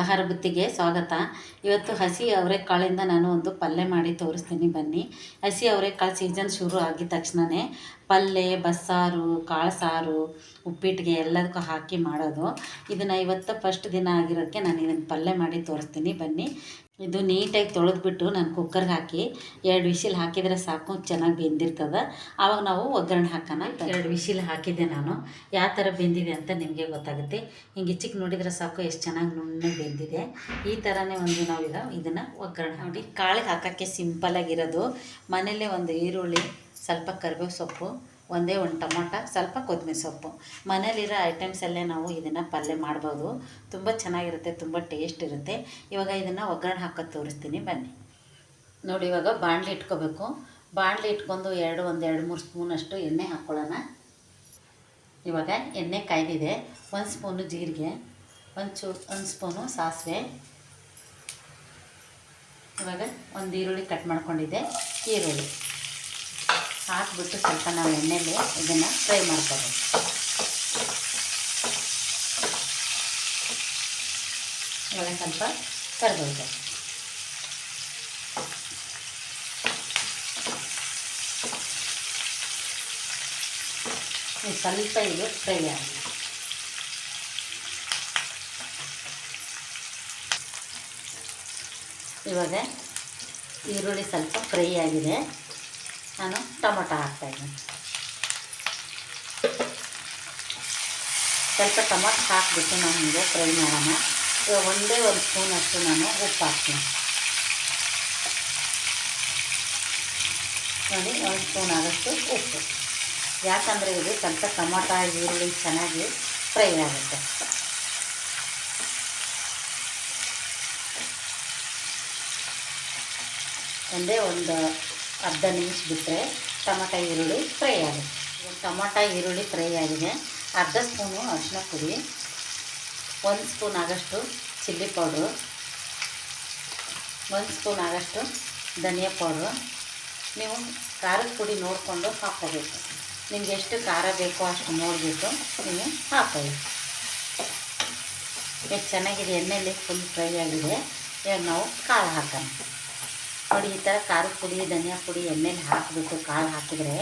ಆಹಾರ ಬುತ್ತಿಗೆ ಸ್ವಾಗತ. ಇವತ್ತು ಹಸಿ ಅವರೆಕಾಳಿಂದ ನಾನು ಒಂದು ಪಲ್ಯ ಮಾಡಿ ತೋರಿಸ್ತೀನಿ ಬನ್ನಿ. ಹಸಿ ಅವರೆಕಾಳು ಸೀಸನ್ ಶುರು ಆಗಿದ ತಕ್ಷಣವೇ ಪಲ್ಯ ಬಸ್ಸಾರು ಕಾಳು ಸಾರು ಉಪ್ಪಿಟ್ಟಿಗೆ ಎಲ್ಲದಕ್ಕೂ ಹಾಕಿ ಮಾಡೋದು. ಇದನ್ನು ಇವತ್ತು ಫಸ್ಟ್ ದಿನ ಆಗಿರೋಕ್ಕೆ ನಾನು ಇದನ್ನು ಪಲ್ಯ ಮಾಡಿ ತೋರಿಸ್ತೀನಿ ಬನ್ನಿ. ಇದು ನೀಟಾಗಿ ತೊಳೆದ್ಬಿಟ್ಟು ನಾನು ಕುಕ್ಕರ್ಗೆ ಹಾಕಿ, ಎರಡು ವಿಶಿಲ್ ಹಾಕಿದರೆ ಸಾಕು, ಚೆನ್ನಾಗಿ ಬೆಂದಿರ್ತದೆ. ಆವಾಗ ನಾವು ಒಗ್ಗರಣೆ ಹಾಕೋಣ ಎರಡು ವಿಶಿಲ್ ಹಾಕಿದ್ದೆ ನಾನು. ಯಾವ ಥರ ಬೆಂದಿದೆ ಅಂತ ನಿಮಗೆ ಗೊತ್ತಾಗುತ್ತೆ. ಹಿಂಗೆ ಚಿಕ್ಕ ನೋಡಿದರೆ ಸಾಕು, ಎಷ್ಟು ಚೆನ್ನಾಗಿ ನುಣ್ಣಗೆ ಬೆಂದಿದೆ. ಈ ಥರನೇ ಒಂದು ನಾವೀಗ ಇದನ್ನು ಒಗ್ಗರಣೆ ನೋಡಿ ಕಾಳಿಗೆ ಹಾಕೋಕ್ಕೆ ಸಿಂಪಲಾಗಿರೋದು ಮನೇಲೇ ಒಂದು ಈರುಳ್ಳಿ, ಸ್ವಲ್ಪ ಕರಿಬೇವು ಸೊಪ್ಪು ಒಂದೇ ಒಂದು ಟೊಮೊಟ, ಸ್ವಲ್ಪ ಕೊತ್ತಂಬರಿ ಸೊಪ್ಪು. ಮನೇಲಿರೋ ಐಟಮ್ಸಲ್ಲೇ ನಾವು ಇದನ್ನು ಪಲ್ಯ ಮಾಡ್ಬೋದು. ತುಂಬ ಚೆನ್ನಾಗಿರುತ್ತೆ, ತುಂಬ ಟೇಸ್ಟ್ ಇರುತ್ತೆ. ಇವಾಗ ಇದನ್ನು ಒಗ್ಗರಣೆ ಹಾಕೋದು ತೋರಿಸ್ತೀನಿ, ಬನ್ನಿ. ನೋಡಿ, ಇವಾಗ ಬಾಣಲೆ ಇಟ್ಕೋಬೇಕು. ಬಾಣಲೆ ಇಟ್ಕೊಂಡು ಎರಡು, ಒಂದು ಎರಡು, ಮೂರು ಸ್ಪೂನಷ್ಟು ಎಣ್ಣೆ ಹಾಕ್ಕೊಳ್ಳೋಣ ಇವಾಗ ಎಣ್ಣೆ ಕಾಯ್ದಿದೆ. ಒಂದು ಸ್ಪೂನು ಜೀರಿಗೆ, ಒಂದು ಚೂ, ಒಂದು ಸ್ಪೂನು ಸಾಸಿವೆ. ಇವಾಗ ಒಂದು ಈರುಳ್ಳಿ ಕಟ್ ಮಾಡ್ಕೊಂಡಿದ್ದೆ. ಈರುಳ್ಳಿ. ಹಾಕ್ಬಿಟ್ಟು ಸ್ವಲ್ಪ ನಾವು ಎಣ್ಣೆಲಿ ಇದನ್ನು ಫ್ರೈ ಮಾಡ್ಕೋಬೇಕು. ಇವಾಗ ಸ್ವಲ್ಪ ಕರಿಬೇಕು ಸ್ವಲ್ಪ ಇದು ಫ್ರೈ ಆಗಿದೆ. ಇವಾಗ ಈರುಳ್ಳಿ ಸ್ವಲ್ಪ ಫ್ರೈ ಆಗಿದೆ. ನಾನು ಟೊಮೊಟೊ ಹಾಕ್ತಾಯಿದ್ದೀನಿ ಸ್ವಲ್ಪ ಟೊಮೊಟೊ ಹಾಕಿಬಿಟ್ಟು ನಾನು ಹೀಗೆ ಫ್ರೈ ಮಾಡೋಣ. ಇವಾಗ ಒಂದೇ ಒಂದು ಸ್ಪೂನಷ್ಟು ನಾನು ಉಪ್ಪು ಹಾಕ್ತೀನಿ. ನೋಡಿ, ಒಂದು ಸ್ಪೂನ್ ಆಗೋಷ್ಟು ಉಪ್ಪು. ಯಾಕಂದರೆ ಇದು ಸ್ವಲ್ಪ ಟೊಮೊಟೊ ಈರುಳ್ಳಿ ಚೆನ್ನಾಗಿ ಫ್ರೈ ಆಗುತ್ತೆ. ಒಂದೇ ಒಂದು ಅರ್ಧ ನಿಮಿಷ ಬಿಟ್ಟರೆ ಟೊಮಟ ಈರುಳ್ಳಿ ಫ್ರೈ ಆಗುತ್ತೆ. ಟೊಮಟ ಈರುಳ್ಳಿ ಫ್ರೈ ಆಗಿದೆ. ಅರ್ಧ ಸ್ಪೂನು ಅರಿಶಿನ ಪುಡಿ, ಒಂದು ಸ್ಪೂನ್ ಆಗಷ್ಟು ಚಿಲ್ಲಿ ಪೌಡ್ರು, ಒಂದು ಸ್ಪೂನ್ ಆಗಷ್ಟು ಧನಿಯಾ ಪೌಡ್ರು. ನೀವು ಖಾರದ ಪುಡಿ ನೋಡಿಕೊಂಡು ಹಾಕ್ಕೋಬೇಕು. ನಿಮ್ಗೆ ಎಷ್ಟು ಖಾರ ಬೇಕೋ ಅಷ್ಟು ನೋಡಿಬಿಟ್ಟು ನೀವು ಹಾಕೋಬೇಕು ಎಷ್ಟು ಚೆನ್ನಾಗಿದೆ, ಎಣ್ಣೆಯಲ್ಲಿ ಫುಲ್ ಫ್ರೈ ಆಗಿದೆ. ಇವಾಗ ನಾವು ಕಾಳು ಹಾಕೋಣ. ನೋಡಿ, ಈ ಥರ ಖಾರದ ಪುಡಿ, ಧನಿಯಾ ಪುಡಿ, ಎಣ್ಣೆಲಿ ಹಾಕಿಬಿಟ್ಟು ಕಾಳು ಹಾಕಿದರೆ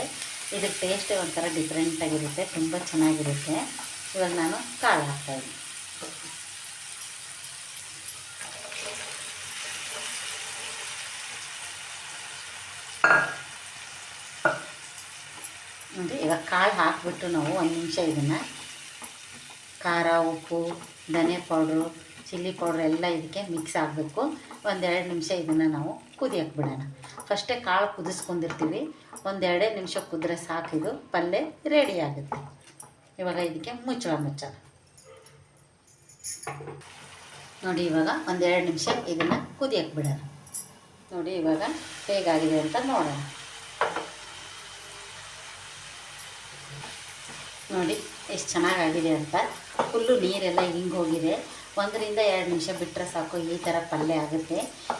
ಇದ್ರ ಟೇಸ್ಟ್ ಒಂಥರ ಡಿಫ್ರೆಂಟಾಗಿರುತ್ತೆ ತುಂಬ ಚೆನ್ನಾಗಿರುತ್ತೆ. ಇವಾಗ ನಾನು ಕಾಳು ಹಾಕ್ತಾಯಿದ್ದೀನಿ ನೋಡಿ, ಇವಾಗ ಕಾಳು ಹಾಕಿಬಿಟ್ಟು ನಾವು ಒಂದು ನಿಮಿಷ ಇದನ್ನು ಖಾರ, ಉಪ್ಪು, ಧನಿಯಾ ಪೌಡ್ರು ಚಿಲ್ಲಿ ಪೌಡ್ರ್ ಎಲ್ಲ ಇದಕ್ಕೆ ಮಿಕ್ಸ್ ಆಗಬೇಕು. ಒಂದೆರಡು ನಿಮಿಷ ಇದನ್ನು ನಾವು ಕುದಿಯಕ್ಕೆ ಬಿಡೋಣ ಫಸ್ಟೇ ಕಾಳು ಕುದಿಸ್ಕೊಂಡಿರ್ತೀವಿ. ಒಂದೆರಡೇ ನಿಮಿಷ ಕುದ್ರೆ ಸಾಕಿದು ಪಲ್ಯ ರೆಡಿ ಆಗುತ್ತೆ. ಇವಾಗ ಇದಕ್ಕೆ ಮುಚ್ಚಳ ಮುಚ್ಚಳ ನೋಡಿ ಇವಾಗ ಒಂದೆರಡು ನಿಮಿಷ ಇದನ್ನು ಕುದಿಯಕ್ಕೆ ಬಿಡೋಣ ನೋಡಿ ಇವಾಗ ಹೇಗಾಗಿದೆ ಅಂತ ನೋಡೋಣ. ನೋಡಿ, ಎಷ್ಟು ಚೆನ್ನಾಗಾಗಿದೆ ಅಂತ. ಫುಲ್ಲು ನೀರೆಲ್ಲ ಹಿಂಗೆ ಹೋಗಿದೆ. ಒಂದರಿಂದ ಎರಡು ನಿಮಿಷ ಬಿಟ್ಟರೆ ಸಾಕು, ಈ ಥರ ಪಲ್ಯ ಆಗುತ್ತೆ.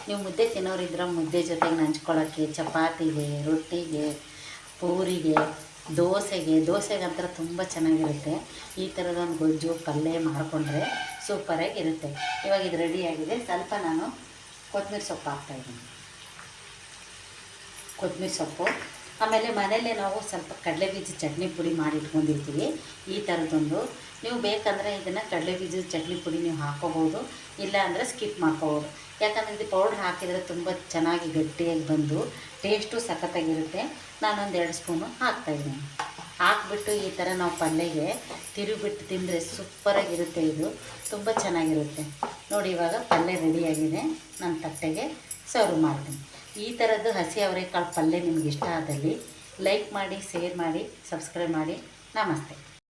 ನೀವು ಮುದ್ದೆ ತಿನ್ನೋರಿದ್ರೆ ಮುದ್ದೆ ಜೊತೆಗೆ ನಂಚ್ಕೊಳ್ಳೋಕ್ಕೆ ಚಪಾತಿಗೆ, ರೊಟ್ಟಿಗೆ, ಪೂರಿಗೆ, ದೋಸೆಗೆ ದೋಸೆಗಂತರ ತುಂಬ ಚೆನ್ನಾಗಿರುತ್ತೆ. ಈ ಥರದೊಂದು ಗೊಜ್ಜು ಪಲ್ಯ ಮಾಡಿಕೊಂಡ್ರೆ ಸೂಪರಾಗಿ ಇರುತ್ತೆ ಇವಾಗ ಇದು ರೆಡಿಯಾಗಿದೆ ಸ್ವಲ್ಪ ನಾನು ಕೊತ್ತಂಬರಿ ಸೊಪ್ಪು ಹಾಕ್ತಾಯಿದ್ದೀನಿ ಕೊತ್ತಂಬರಿ ಸೊಪ್ಪು. ಆಮೇಲೆ ಮನೆಯಲ್ಲೇ ನಾವು ಸ್ವಲ್ಪ ಕಡಲೆ ಬೀಜ ಚಟ್ನಿ ಪುಡಿ ಮಾಡಿ ಇಟ್ಕೊಂಡಿರ್ತೀವಿ. ಈ ಥರದೊಂದು ನೀವು ಬೇಕಂದರೆ ಇದನ್ನು ಕಡಲೆ ಬೀಜದ ಚಟ್ನಿ ಪುಡಿ ನೀವು ಹಾಕೋಬೋದು ಇಲ್ಲ ಅಂದರೆ ಸ್ಕಿಪ್ ಮಾಡ್ಕೋಬೋದು ಯಾಕಂದರೆ ಇದು ಪೌಡ್ರ್ ಹಾಕಿದರೆ ತುಂಬ ಚೆನ್ನಾಗಿ ಗಟ್ಟಿಯಾಗಿ ಬಂದು ಟೇಸ್ಟು ಸಖತ್ತಾಗಿರುತ್ತೆ. ನಾನೊಂದು ಎರಡು ಸ್ಪೂನು ಹಾಕ್ತಾಯಿದ್ದೀನಿ ಹಾಕ್ಬಿಟ್ಟು ಈ ಥರ ನಾವು ಪಲ್ಯಗೆ ತಿರುಗಿಬಿಟ್ಟು ತಿಂದರೆ ಸೂಪರಾಗಿರುತ್ತೆ ಇದು. ತುಂಬ ಚೆನ್ನಾಗಿರುತ್ತೆ. ನೋಡಿ ಇವಾಗ ಪಲ್ಯ ರೆಡಿಯಾಗಿದೆ ನನ್ನ ತಟ್ಟೆಗೆ ಸರ್ವ್ ಮಾಡ್ತೀನಿ. ಈ ಥರದ್ದು ಹಸಿ ಅವರೆಕಾಳು ಪಲ್ಯ ನಿಮ್ಗೆ ಇಷ್ಟ ಆದಲ್ಲಿ ಲೈಕ್ ಮಾಡಿ ಶೇರ್ ಮಾಡಿ ಸಬ್ಸ್ಕ್ರೈಬ್ ಮಾಡಿ. ನಮಸ್ತೆ.